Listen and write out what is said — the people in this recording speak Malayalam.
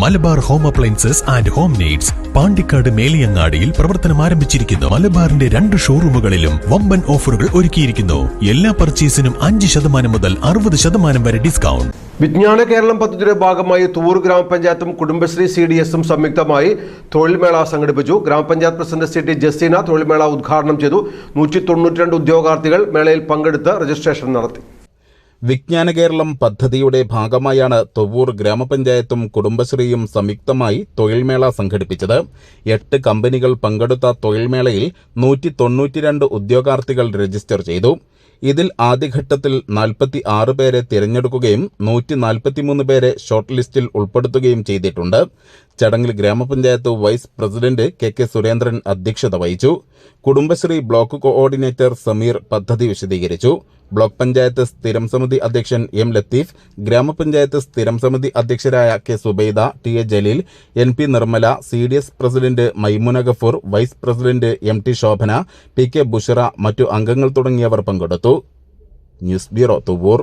Malabar home appliances and home needs Pandikkad മേലിയങ്ങാടിയിൽ പ്രവർത്തനം ആരംഭിച്ചിരിക്കുന്നു. മലബാറിന്റെ രണ്ട് ഷോറൂമുകളിലും വമ്പൻ ഓഫറുകൾ ഒരുക്കിയിരിക്കുന്നു. എല്ലാ പർച്ചേസിനും അഞ്ച് ശതമാനം മുതൽ അറുപത് ശതമാനം വരെ ഡിസ്കൗണ്ട്. വിജ്ഞാന കേരളം പദ്ധതിയുടെ ഭാഗമായി തൂർ ഗ്രാമപഞ്ചായത്തും കുടുംബശ്രീ സി ഡി എസും സംയുക്തമായി തൊഴിൽമേള സംഘടിപ്പിച്ചു. ഗ്രാമപഞ്ചായത്ത് പ്രസിഡന്റ് സി ടി ജസീന തൊഴിൽമേള ഉദ്ഘാടനം ചെയ്തു. നൂറ്റി തൊണ്ണൂറ്റിരണ്ട് ഉദ്യോഗാർത്ഥികൾ മേളയിൽ പങ്കെടുത്ത് രജിസ്ട്രേഷൻ നടത്തി. വിജ്ഞാന കേരളം പദ്ധതിയുടെ ഭാഗമായാണ് തൊവ്വൂർ ഗ്രാമപഞ്ചായത്തും കുടുംബശ്രീയും സംയുക്തമായി തൊഴിൽമേള സംഘടിപ്പിച്ചത്. എട്ട് കമ്പനികൾ പങ്കെടുത്ത തൊഴിൽമേളയിൽ നൂറ്റി തൊണ്ണൂറ്റിരണ്ട് ഉദ്യോഗാർത്ഥികൾ രജിസ്റ്റർ ചെയ്തു. ഇതിൽ ആദ്യഘട്ടത്തിൽ നാൽപ്പത്തി ആറ് പേരെ തിരഞ്ഞെടുക്കുകയും നൂറ്റി നാൽപ്പത്തിമൂന്ന് പേരെ ഷോർട്ട് ലിസ്റ്റിൽ ഉൾപ്പെടുത്തുകയും ചെയ്തിട്ടുണ്ട്. ചടങ്ങിൽ ഗ്രാമപഞ്ചായത്ത് vice president K K Surendran അധ്യക്ഷത വഹിച്ചു. കുടുംബശ്രീ ബ്ലോക്ക് കോർഡിനേറ്റർ സമീർ പദ്ധതി വിശദീകരിച്ചു. ബ്ലോക്ക് പഞ്ചായത്ത് സ്ഥിരം സമിതി അധ്യക്ഷൻ എം ലത്തീഫ് ഗ്രാമപഞ്ചായത്ത് സ്ഥിരം സമിതി അധ്യക്ഷരായ K Zubaida T A Jaleel N P Nirmala C D S president Maimuna Gafoor vice president M T Shobhana P K Bushara മറ്റു അംഗങ്ങൾ തുടങ്ങിയവർ പങ്കെടുത്തു. News bureau Thuvur.